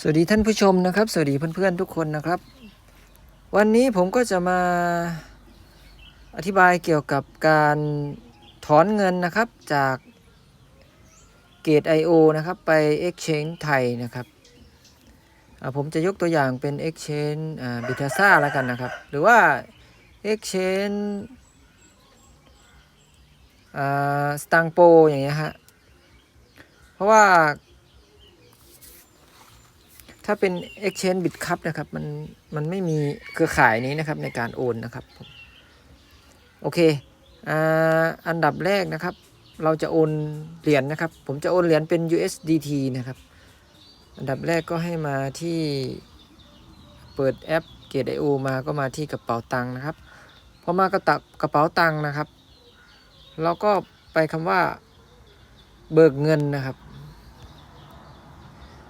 สวัสดีท่านผู้ชมนะครับ สวัสดีเพื่อนๆทุกคนนะครับ วันนี้ผมก็จะมาอธิบายเกี่ยวกับการถอนเงินนะครับจากเกต IO นะครับไป Exchange ไทยนะครับผมจะยกตัวอย่างเป็น Exchange บิทาซ่าแล้วกันนะครับ หรือว่า Exchange สตังโปอย่างเงี้ยฮะเพราะว่า ถ้าเป็น Exchange Bitcup นะครับมันมันไม่มีเครือข่ายนี้นะครับในการโอนนะครับโอเคอันดับแรกนะครับ เราจะโอนเหรียญนะครับ ผมจะโอนเหรียญเป็น USDT นะครับอันดับแรกก็ให้มาที่เปิดแอป Gate.io มาก็มาที่กระเป๋าตังค์นะครับพอมากระตับกระเป๋าตังค์นะครับ เราก็ไปคำว่าเบิกเงินนะครับ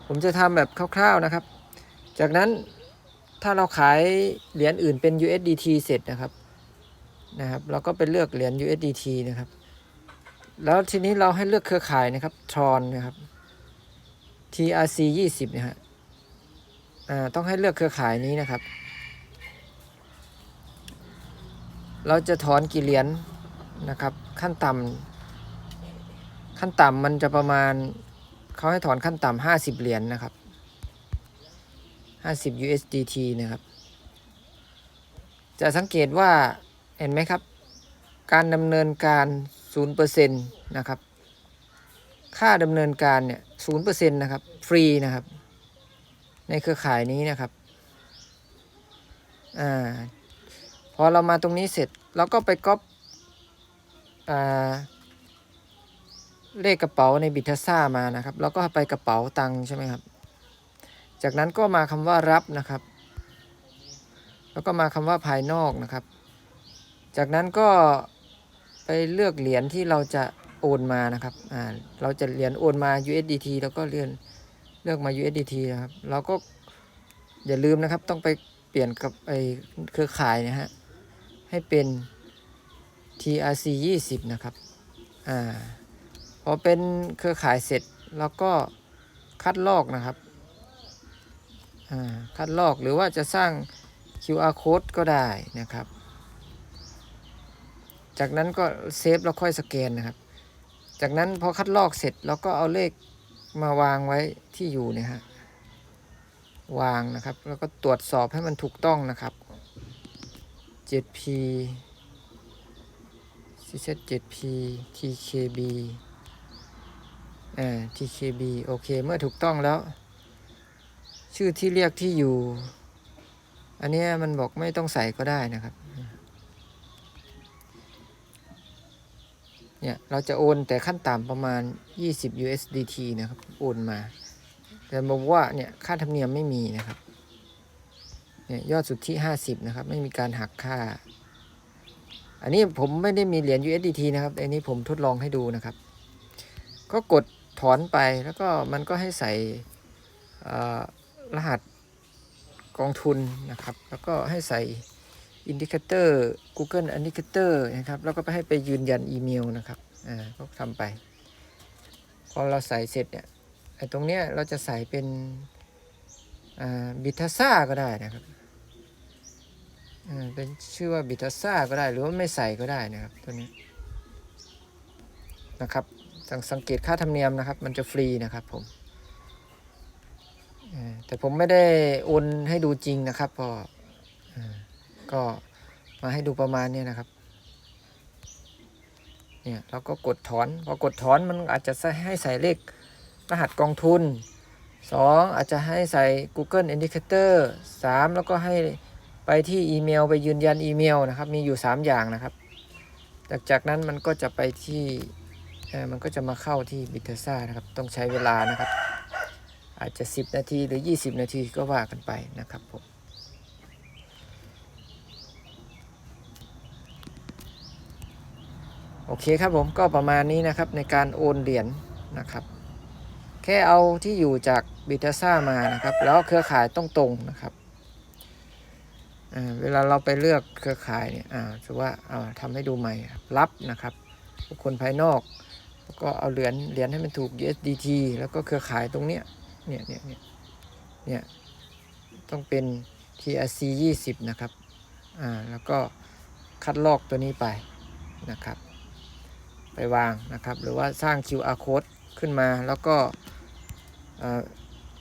ผมจะทำแบบคร่าวๆนะครับ จากนั้นถ้าเราขายเหรียญอื่นเป็น USDT เสร็จนะครับนะครับ เราก็ไปเลือกเหรียญ USDT นะครับ แล้วทีนี้เราให้เลือกเครือข่ายนะครับ Tron นะครับ TRC 20นะฮะอ่าต้องให้เลือกเครือข่ายนี้นะครับ เราจะถอนกี่เหรียญนะครับ ขั้นต่ำขั้นต่ำมันจะประมาณ เขาให้ถอนขั้นต่ำห้าสิบเหรียญนนะครับห้าสิบ USDT นะครับ จะสังเกตว่าเห็นไหมครับ การดำเนินการศูนย์เปอร์เซ็นต์นะครับ ค่าดำเนินการเนี่ยศูนย์เปอร์เซ็นต์นะครับ ฟรีนะครับ ในเครือข่ายนี้นะครับ อ่า พอเรามาตรงนี้เสร็จเราก็ไปก๊อปอ่า เลขกระเป๋าในบิทซ่ามานะครับ แล้วก็ไปกระเป๋าตังค์ใช่ไหมครับ จากนั้นก็มาคำว่ารับนะครับ แล้วก็มาคำว่าภายนอกนะครับ จากนั้นก็ไปเลือกเหรียญที่เราจะโอนมานะครับ อ่า เราจะเหรียญโอนมา USDT แล้วก็เลื่อนเลือกมา USDT นะครับ เราก็อย่าลืมนะครับ ต้องไปเปลี่ยนกับไอเครือข่ายนะฮะ ให้เป็น TRC 20 นะครับ อ่า พอเป็นเครือข่ายเสร็จแล้วก็คัดลอกนะครับคัดลอกหรือว่าจะสร้าง QR code ก็ได้นะครับ จากนั้นก็เซฟแล้วค่อยสแกนนะครับ จากนั้นพอคัดลอกเสร็จเราก็เอาเลขมาวางไว้ที่อยู่เนี่ยฮะวางนะครับ แล้วก็ตรวจสอบให้มันถูกต้องนะครับ 7P CZ 7P TKB อ่ TKB โอเค เมื่อถูกต้องแล้ว ชื่อที่เรียกที่อยู่ อันนี้มันบอกไม่ต้องใส่ก็ได้นะครับ เนี่ยเราจะโอนแต่ขั้นต่ำประมาณ 20 USDT นะครับ โอนมา แต่บอกว่าเนี่ยค่าธรรมเนียมไม่มีนะครับเนี่ยยอดสุดที่ 50 นะครับ ไม่มีการหักค่า อันนี้ผมไม่ได้มีเหรียญ USDT นะครับ อันนี้ผมทดลองให้ดูนะครับ ก็กด ถอนไปแล้วก็มันก็ให้ใส่รหัสกองทุนนะครับ แล้วก็ให้ใส่อินดิเคเตอร์ Google Indicator นะครับ แล้วก็ไปให้ไปยืนยันอีเมลนะครับ อ่า ก็ทำไป พอเราใส่เสร็จเนี่ย ไอ้ตรงเนี้ยเราจะใส่เป็น อ่า บิทาซ่าก็ได้นะครับ อ่า เป็นชื่อว่าบิทาซ่าก็ได้ หรือว่าไม่ใส่ก็ได้นะครับ ตัวนี้ นะครับ สังสังเกตค่าธรรมเนียมนะครับ มันจะฟรีนะครับผมแต่ผมไม่ได้โอนให้ดูจริงนะครับพอก็มาให้ดูประมาณเนี้นะครับ เนี่ยเราก็กดถอนพอกดถอนมันอาจจะให้ใส่เลขรหัสกองทุน 2 อาจจะให้ใส่ Google Indicator 3 แล้วก็ให้ไปที่อีเมลไปยืนยันอีเมลนะครับ มีอยู่ 3 อย่างนะครับ จากจากนั้นมันก็จะไปที่ มันก็จะมาเข้าที่บิทเทซ่านะครับ ต้องใช้เวลานะครับ อาจจะ 10 นาทีหรือ 20 นาทีก็ว่ากันไปนะครับผมโอเคครับผมก็ประมาณนี้นะครับในการโอนเหรียญนะครับ แค่เอาที่อยู่จากบิทเทซ่ามานะครับ แล้วเครือข่ายต้องตรงนะครับเวลาเราไปเลือกเครือข่ายเนี่ยถือว่าอ่าทำให้ดูใหม่รับนะครับบุคคลภายนอก แล้วก็เอาเหรียญเหรียญให้มันถูก USDT แล้วก็เครือข่ายตรงเนี้ยเนี่ยเนี่ยเนี่ยเนี่ยต้องเป็น TRC 20 นะครับอ่าแล้วก็คัดลอกตัวนี้ไปนะครับ ไปวางนะครับ หรือว่าสร้าง QR code ขึ้นมาแล้วก็อ่า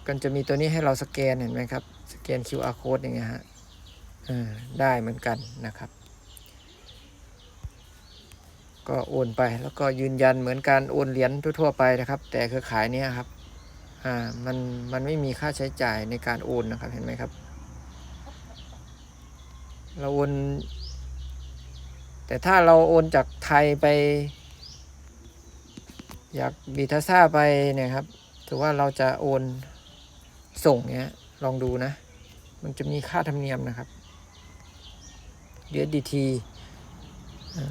กันจะมีตัวนี้ให้เราสแกนเห็นไหมครับ สแกน QR code อย่างเงี้ยฮะอ่าได้เหมือนกันนะครับ ก็โอนไปแล้วก็ยืนยันเหมือนการโอนเหรียญทั่วๆไปนะครับ แต่เครือข่ายนี้ครับอ่ามันมันไม่มีค่าใช้จ่ายในการโอนนะครับเห็นไหมครับ เราโอน แต่ถ้าเราโอนจากไทยไป อยากบีทัซ่าไปเนี่ยครับถือว่าเราจะโอนส่งเนี้ยลองดูนะ มันจะมีค่าธรรมเนียมนะครับ USDT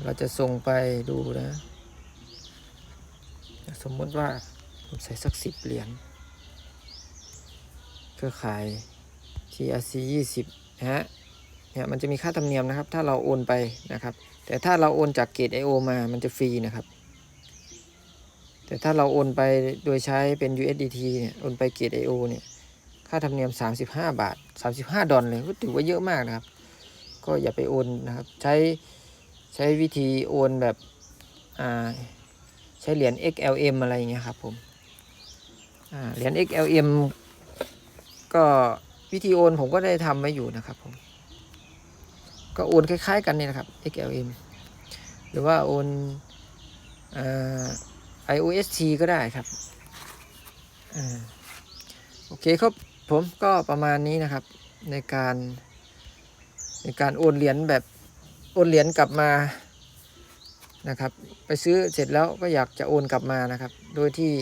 เราจะส่งไปดูนะ สมมติว่าผมใส่สักสิบเหรียญเครือข่าย TRC 20นะฮะเนี่ยมันจะมีค่าธรรมเนียมนะครับ ถ้าเราโอนไปนะครับ แต่ถ้าเราโอนจากเกต IO มามันจะฟรีนะครับ แต่ถ้าเราโอนไปโดยใช้เป็น USDT เนี่ยโอนไปเกต IO เนี่ยค่าธรรมเนียม 35 บาท 35 ดอลเลยก็ถือว่าเยอะมากนะครับ ก็อย่าไปโอนนะครับ ใช้ ใช้วิธีโอนแบบใช้เหรียญ XLM อะไรอย่างเงี้ยครับผมเหรียญ XLM ก็วิธีโอนผมก็ได้ทำไว้อยู่นะครับผม ก็โอนคล้ายๆกันนี่นะครับ XLM หรือว่าโอนอ IOST ก็ได้ครับอโอเคครับผมก็ประมาณนี้นะครับในการในการโอนเหรียญแบบ โอนเหรียญกลับมานะครับ ไปซื้อเสร็จแล้วก็อยากจะโอนกลับมานะครับ โดยที่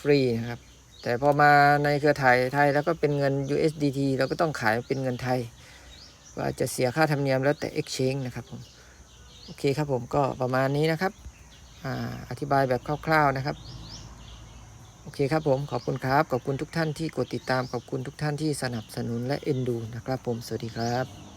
ฟรีนะครับ แต่พอมาในเครือข่ายไทยแล้วก็เป็นเงิน USDT เราก็ต้องขายเป็นเงินไทย ว่าจะเสียค่าธรรมเนียมแล้วแต่ exchange นะครับผมโอเคครับผมก็ประมาณนี้นะครับออธิบายแบบคร่าวๆนะครับ โอเคครับผมขอบคุณครับ ขอบคุณทุกท่านที่กดติดตาม ขอบคุณทุกท่านที่สนับสนุนและเอ็นดูนะครับผม สวัสดีครับ